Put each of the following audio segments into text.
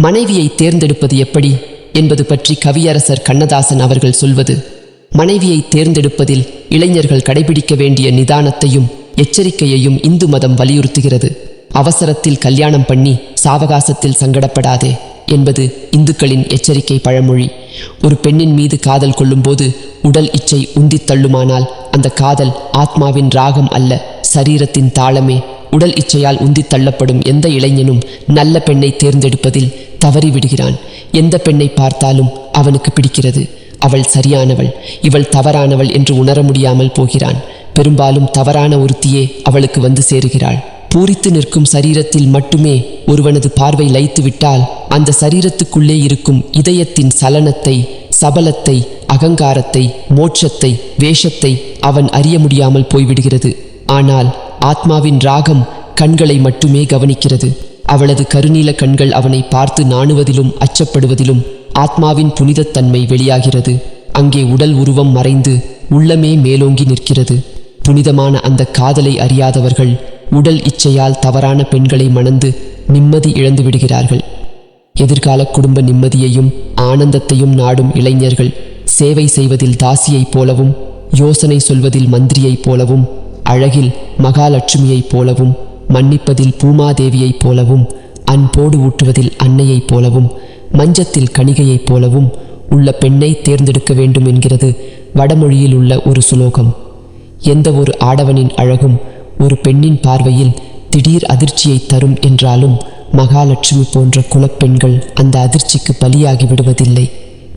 மனைவியை தேர்ந்தெடுப்பது எப்படி என்பது பற்றி கவியரசர் கண்ணதாசன் அவர்கள் சொல்வது. மனைவியை தேர்ந்தெடுப்பதில் இளைஞர்கள் கடைபிடிக்க வேண்டிய நிதானத்தையும் எச்சரிக்கையையும் இந்து மதம் வலியுறுத்துகிறது. அவசரத்தில் கல்யாணம் பண்ணி சாவகாசத்தில் சங்கடப்படாதே என்பது இந்துக்களின் எச்சரிக்கை பழமொழி. ஒரு பெண்ணின் மீது காதல் கொள்ளும்போது உடல் இச்சை உந்தித் தள்ளுமானால் அந்த காதல் ஆத்மாவின் ராகம் அல்ல சரீரத்தின் தாளமே. உடல் இச்சையால் உந்தித் தள்ளப்படும் எந்த இளைஞனும் நல்ல பெண்ணை தேர்ந்தெடுப்பதில் தவறிவிடுகிறான். எந்த பெண்ணை பார்த்தாலும் அவனுக்கு பிடிக்கிறது. அவள் சரியானவள். இவள் தவறானவள் என்று உணர முடியாமல் போகிறான். பெரும்பாலும் தவறான ஒருத்தியே அவளுக்கு வந்து சேருகிறாள். பூரித்து நிற்கும் சரீரத்தில் மட்டுமே ஒருவனது பார்வை லைத்துவிட்டால் அந்த சரீரத்துக்குள்ளே இருக்கும் இதயத்தின் சலனத்தை சபலத்தை அகங்காரத்தை மோட்சத்தை வேஷத்தை அவன் அறிய முடியாமல் போய்விடுகிறது. ஆனால் ஆத்மாவின் ராகம் கண்களை மட்டுமே கவனிக்கிறது. அவளது கருநீல கண்கள் அவனை பார்த்து நாணுவதிலும் அச்சப்படுவதிலும் ஆத்மாவின் புனிதத்தன்மை வெளியாகிறது. அங்கே உடல் உருவம் மறைந்து உள்ளமே மேலோங்கி நிற்கிறது. புனிதமான அந்த காதலை அறியாதவர்கள் உடல் இச்சையால் தவறான பெண்களை மணந்து நிம்மதி இழந்து விடுகிறார்கள். எதிர்கால குடும்ப நிம்மதியையும் ஆனந்தத்தையும் நாடும் இளைஞர்கள் சேவை செய்வதில் தாசியைப் போலவும் யோசனை சொல்வதில் மந்திரியைப் போலவும் அழகில் மகாலட்சுமியைப் போலவும் மன்னிப்பதில் பூமாதேவியைப் போலவும் அன்போடு ஊட்டுவதில் அன்னையைப் போலவும் மஞ்சத்தில் கணிகையைப் போலவும் உள்ள பெண்ணை தேர்ந்தெடுக்க வேண்டும் என்கிறது வடமொழியில் உள்ள ஒரு சுலோகம். எந்த ஒரு ஆடவனின் அழகும் ஒரு பெண்ணின் பார்வையில் திடீர் அதிர்ச்சியை தரும் என்றாலும் மகாலட்சுமி போன்ற குலப்பெண்கள் அந்த அதிர்ச்சிக்கு பலியாகி விடுவதில்லை.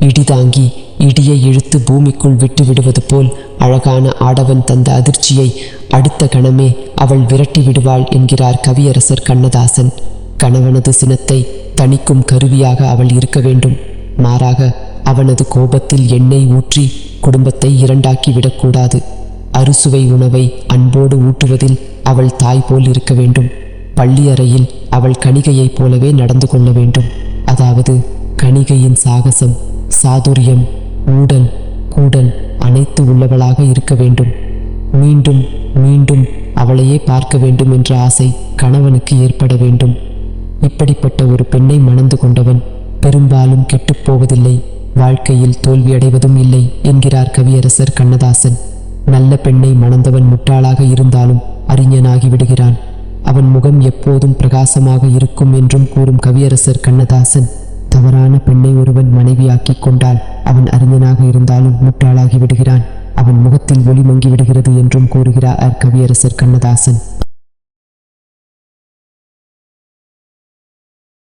இடிதாங்கி இடியை இழுத்து பூமிக்குள் விட்டு விடுவது போல் அழகான ஆடவன் தந்த அதிர்ச்சியை அடுத்த கணமே அவள் விரட்டி விடுவாள் என்கிறார் கவியரசர் கண்ணதாசன். கணவனது சினத்தை தணிக்கும் கருவியாக அவள் இருக்க வேண்டும். மாறாக அவனது கோபத்தில் எண்ணெய் ஊற்றி குடும்பத்தை இரண்டாக்கி விடக்கூடாது. அறுசுவை உணவை அன்போடு ஊட்டுவதில் அவள் தாய் போல் இருக்க வேண்டும். பள்ளி அறையில் அவள் கணிகையைப் போலவே நடந்து கொள்ள வேண்டும். அதாவது கணிகையின் சாகசம். சாதுரியம் ஊடல் கூடல் அனைத்து உள்ளவளாக இருக்க வேண்டும். மீண்டும் மீண்டும் அவளையே பார்க்க வேண்டும் என்ற ஆசை கணவனுக்கு ஏற்பட வேண்டும். இப்படிப்பட்ட ஒரு பெண்ணை மணந்து கொண்டவன் பெரும்பாலும் கெட்டுப் போவதில்லை வாழ்க்கையில் தோல்வியடைவதும் இல்லை என்கிறார் கவியரசர் கண்ணதாசன். நல்ல பெண்ணை மணந்தவன் முட்டாளாக இருந்தாலும் அறிஞனாகி விடுகிறான். அவன் முகம் எப்போதும் பிரகாசமாக இருக்கும் என்றும் கூறும் கவியரசர் கண்ணதாசன். தவறான பெண்ணை ஒருவன் மனைவியாக்கிக் கொண்டால் அவன் அறிஞனாக இருந்தாலும் முட்டாளாகி விடுகிறான். அவன் முகத்தில் ஒளி மங்கி விடுகிறது என்றும் கூறுகிறார் கவியரசர் கண்ணதாசன்.